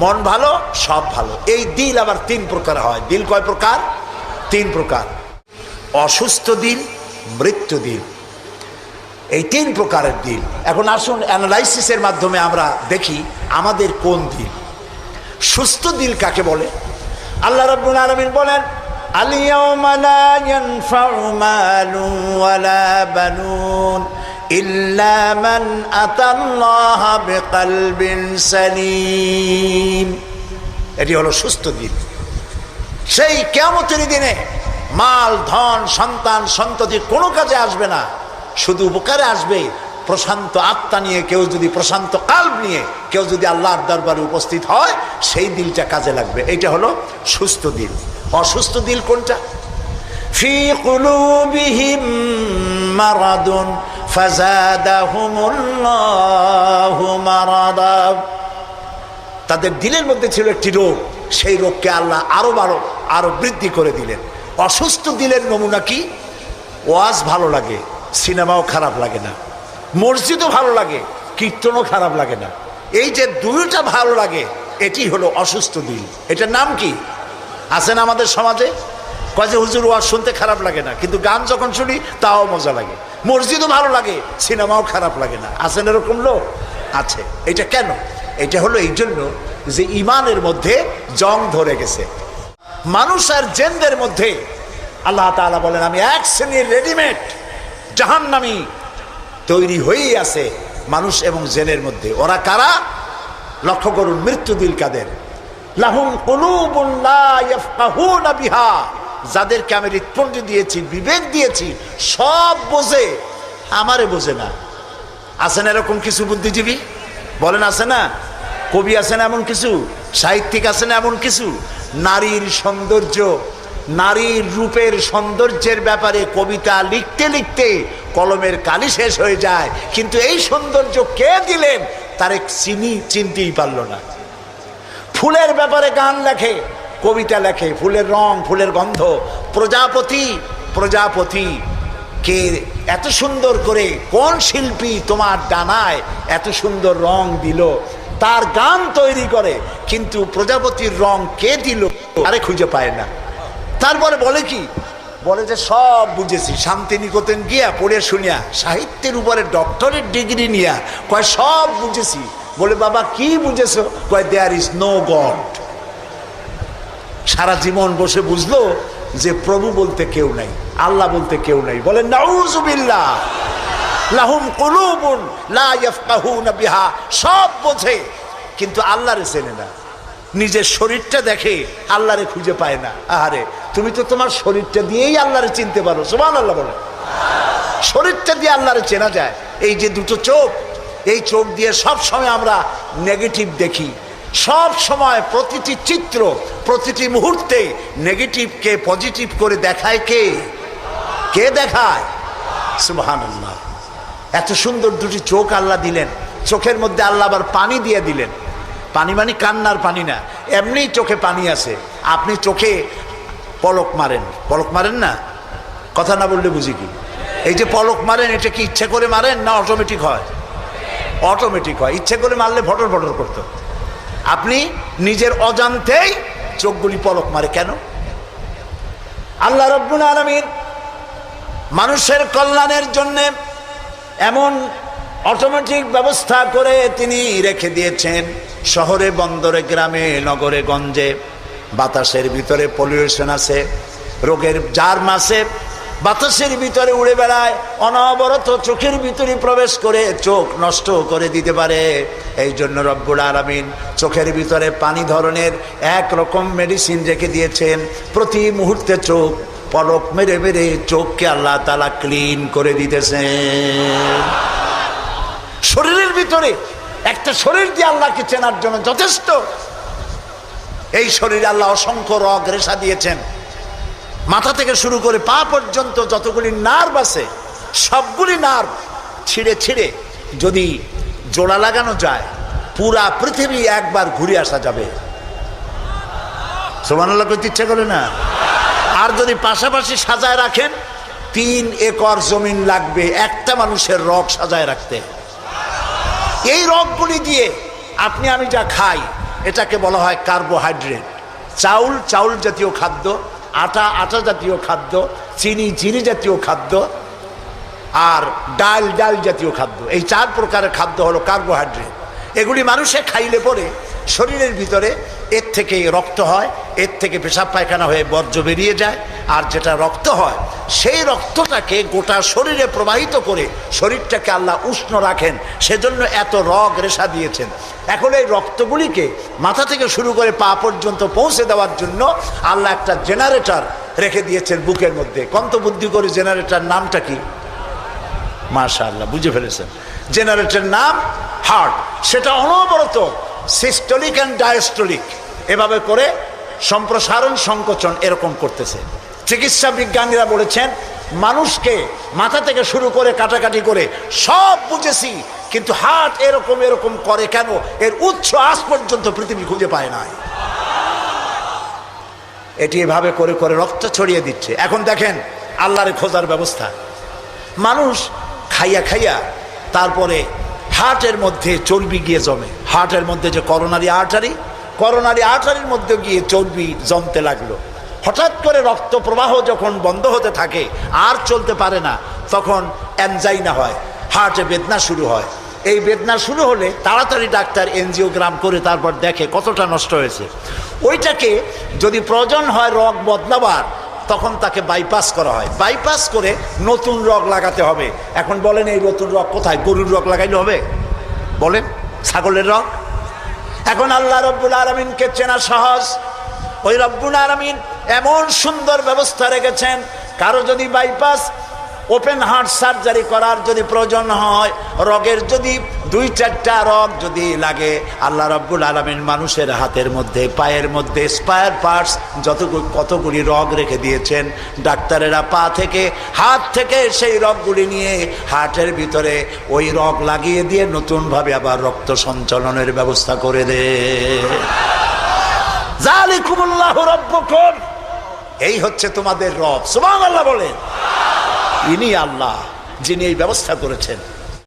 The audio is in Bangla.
মন ভালো, সব ভালো। এই দিল আবার তিন প্রকার হয়। দিল কয় প্রকার? তিন প্রকার। অসুস্থ দিল, মৃত্যু দিল। এই তিন প্রকারের দিল। এখন আসুন অ্যানালাইসিসের মাধ্যমে আমরা দেখি আমাদের কোন দিল। সুস্থ দিল কাকে বলে? আল্লাহ রব্বুল আলমিন বলেন আলিয়া لا ينفع مال ولا بنون إلا من أتى الله بقلب سليم এটি হলো সুস্থ দিন সেই কেমতের দিনে মাল ধন সন্তান সন্ততি কোনো কাজে আসবে না শুধু উপকারে আসবে প্রশান্ত আত্মা নিয়ে কেউ যদি প্রশান্ত কাল্প নিয়ে কেউ যদি আল্লাহর দরবারে উপস্থিত হয় সেই দিলটা কাজে লাগবে এটা হলো সুস্থ দিল অসুস্থ দিল কোনটা ফি কুলুবিহিম মারাদুন ফাজাদাহুমুল্লাহু মারাদা তাদের দিলের মধ্যে ছিল একটি রোগ, সেই রোগকে আল্লাহ আরও বারো আরও বৃদ্ধি করে দিলেন। অসুস্থ দিলের নমুনা কি? ওয়াজ ভালো লাগে, সিনেমাও খারাপ লাগে না, মসজিদও ভালো লাগে, কীর্তনও খারাপ লাগে না। এই যে দুইটা ভালো লাগে, এটি হলো অসুস্থ দিল। এটার নাম কি? আছেন আমাদের সমাজে? কয় হুজুর, ওয়াজ শুনতে খারাপ লাগে না। কিন্তু গান যখন শুনি, তাও মজা লাগে। মসজিদও ভালো লাগে, সিনেমাও খারাপ লাগে না। আছেন এরকম লোক? আছে। এটা কেন? এটা হলো এই জন্য যে ইমানের মধ্যে জং ধরে গেছে। মানুষ আর জেনদের মধ্যে আল্লাহ তাআলা বলেন, আমি এক শ্রেণির রেডিমেড জাহান্নামি তৈরি হয়েই আছে মানুষ এবং জেনের মধ্যে। ওরা কারা? লক্ষ্য করুন মৃত্যু দিল কাদের? লাহুম বিহা। যাদেরকে আমি হৃৎপণ্ড দিয়েছি, বিবেক দিয়েছি, সব বোঝে, আমারে বোঝে না। আছেন এরকম কিছু বুদ্ধিজীবী? বলেন, আছে না? কবি আছেন এমন কিছু? সাহিত্যিক আছেন এমন কিছু? নারীর সৌন্দর্য, নারীর রূপের সৌন্দর্যের ব্যাপারে কবিতা লিখতে লিখতে কলমের কালি শেষ হয়ে যায়। কিন্তু এই সৌন্দর্য কে দিলেন, তার এক চিনি চিনতেই পারল না। ফুলের ব্যাপারে গান লেখে কবিতা লেখে, ফুলের রং, ফুলের গন্ধ। প্রজাপতি প্রজাপতি, কে এত সুন্দর করে কোন শিল্পী তোমার ডানায় এত সুন্দর রং দিল? তার গান তৈরি করে, কিন্তু প্রজাপতির রং কে দিল? আরে খুঁজে পায় না। তারপরে বলে কি? বলে যে সব বুঝেছি, শান্তিনিকেতন গিয়া পড়ে শুনিয়া, সাহিত্যের উপরে ডক্টরের ডিগ্রি নিয়া, কয় সব বুঝেছি। বলে বাবা, কি বুঝেছ? কয় দেয়ার ইজ নো গড সারা জীবন বসে বুঝলো যে প্রভু বলতে কেউ নাই, আল্লাহ বলতে কেউ নাই। বলে নাউজুবিল্লাহ লাহুম কুলুবুন লা বিহা। সব বোঝে, কিন্তু আল্লাহরে চেনে না। নিজের শরীরটা দেখে আল্লাহরে খুঁজে পায় না। আহারে, তুমি তো তোমার শরীরটা দিয়েই আল্লাহরে চিনতে পারো সুবহান আল্লাহ বলে শরীরটা দিয়ে আল্লাহরে চেনা যায়। এই যে দুটো চোখ, এই চোখ দিয়ে সব সময় আমরা নেগেটিভ দেখি। সব সময় প্রতিটি চিত্র, প্রতিটি মুহূর্তে নেগেটিভকে পজিটিভ করে দেখায় কে? কে দেখায়? সুবহান এত সুন্দর দুটি চোখ আল্লাহ দিলেন। চোখের মধ্যে আল্লাহ আবার পানি দিয়ে দিলেন। পানি মানে কান্নার পানি না এমনি চোখে পানি আছে। আপনি চোখে পলক মারেন। পলক মারেন না? কথা না বললে বুঝি কি? এই যে পলক মারেন, এটা কি ইচ্ছে করে মারেন না অটোমেটিক হয়? অটোমেটিক হয়। ইচ্ছে করে মারলে ফটর ফটর করতো। আপনি নিজের অজান্তেই চোখগুলি পলক মারে কেন? আল্লাহ রব্বুল আলমীর মানুষের কল্যাণের জন্যে এমন অটোমেটিক ব্যবস্থা করে তিনি রেখে দিয়েছেন শহরে, বন্দরে, গ্রামে, নগরে, গঞ্জে। বাতাসের ভিতরে পলিউশন আছে, রোগের জার্ম আছে বাতাসের ভিতরে উড়ে বেড়ায়, অনবরত চোখের ভিতরে প্রবেশ করে চোখ নষ্ট করে দিতে পারে। এই জন্য রব্বুল আলমিন চোখের ভিতরে পানি ধরনের এক রকম মেডিসিন রেখে দিয়েছেন। প্রতি মুহূর্তে চোখ পলক মেরে মেরে চোখকে আল্লাহ তালা ক্লিন করে দিতেছেন। শরীরের ভিতরে একটা শরীর দিয়ে আল্লাহকে চেনার জন্য যথেষ্ট। এই শরীরে আল্লাহ অসংখ্য রগ রেশা দিয়েছেন। মাথা থেকে শুরু করে পা পর্যন্ত যতগুলি নার্ভ আছে, সবগুলি নার্ভ ছিঁড়ে ছিঁড়ে যদি জোড়া লাগানো যায়, পুরা পৃথিবী একবার ঘুরে আসা যাবে। সোমানুল্লাহ করতে ইচ্ছে করে না? আর যদি পাশাপাশি সাজায় রাখেন, তিন একর জমিন লাগবে একটা মানুষের রগ সাজায় রাখতে। এই রগগুলি দিয়ে আপনি, আমি যা খাই, এটাকে বলা হয় কার্বোহাইড্রেট। চাউল চাউল জাতীয় খাদ্য আটা আটা জাতীয় খাদ্য, চিনি চিনি জাতীয় খাদ্য, আর ডাল ডাল জাতীয় খাদ্য। এই চার প্রকারের খাদ্য হলো কার্বোহাইড্রেট। এগুলি মানুষে খাইলে পরে শরীরের ভিতরে এর থেকে রক্ত হয়, এর থেকে পেশাব পায়খানা হয়ে বর্জ্য বেরিয়ে যায়, আর যেটা রক্ত হয়, সেই রক্তটাকে গোটা শরীরে প্রবাহিত করে শরীরটাকে আল্লাহ উষ্ণ রাখেন, সেজন্য এত রগ রেশা দিয়েছেন। এখন এই রক্তগুলিকে মাথা থেকে শুরু করে পা পর্যন্ত পৌঁছে দেওয়ার জন্য আল্লাহ একটা জেনারেটর রেখে দিয়েছেন বুকের মধ্যে। কন্ত বুদ্ধি করে জেনারেটর নামটা কি? মাশা আল্লাহ বুঝে ফেলেছেন। জেনারেটর নাম হার্ট, সেটা অনবরত সিস্টলিক অ্যান্ড ডায়াস্টলিক এভাবে করে সম্প্রসারণ, সংকোচন এরকম করতেছে। চিকিৎসা বিজ্ঞানীরা বলেছেন, মানুষকে মাথা থেকে শুরু করে কাটাকাটি করে সব বুঝেছি, কিন্তু হার্ট এরকম এরকম করে কেন? এর উৎস আজ পর্যন্ত পৃথিবী খুঁজে পায় নাই। এটি এভাবে করে করে রক্ত ছড়িয়ে দিচ্ছে। এখন দেখেন, আল্লাহরে খোঁজার ব্যবস্থা। মানুষ খাইয়া খাইয়া তারপরে হার্টের মধ্যে চর্বি গিয়ে জমে। হার্টের মধ্যে যে করোনারি আর্টারি করোনারি আর্টারির মধ্যে গিয়ে চর্বি জমতে লাগল। হঠাৎ করে রক্ত প্রবাহ যখন বন্ধ হতে থাকে, আর চলতে পারে না, তখন অ্যানজাইনা হয় হার্টে বেদনা শুরু হয়। এই বেদনা শুরু হলে তাড়াতাড়ি ডাক্তার এনজিওগ্রাম করে তারপর দেখে কতটা নষ্ট হয়েছে। ওইটাকে যদি প্রয়োজন হয় রগ বদলাবার, তখন তাকে বাইপাস করা হয়। বাইপাস করে নতুন রগ লাগাতে হবে। এখন বলেন এই নতুন রগ কোথায়? গরুর রগ লাগাইলে হবে? বলেন? ছাগলের রগ? এখন আল্লাহ রব্বুল আলমিনকে চেনা সহজ। ওই রব্বুল আলমিন এমন সুন্দর ব্যবস্থা রেখেছেন, কারও যদি বাইপাস ওপেন হার্ট সার্জারি করার যদি প্রয়োজন হয়, রগের যদি দুই চারটা রগ যদি লাগে, আল্লাহ রব্বুল আলমিন মানুষের হাতের মধ্যে, পায়ের মধ্যে স্পায়ার পার্টস যতগুলি কতগুলি রগ রেখে দিয়েছেন। ডাক্তারেরা পা থেকে, হাত থেকে সেই রগগুলি নিয়ে হার্টের ভিতরে ওই রগ লাগিয়ে দিয়ে নতুনভাবে আবার রক্ত সঞ্চালনের ব্যবস্থা করে দে। জালিকুমুল্লাহ রব্বকুম। এই হচ্ছে তোমাদের রব। সুবহানাল্লাহ বলেন। ইনি আল্লাহ যিনি এই ব্যবস্থা করেছেন।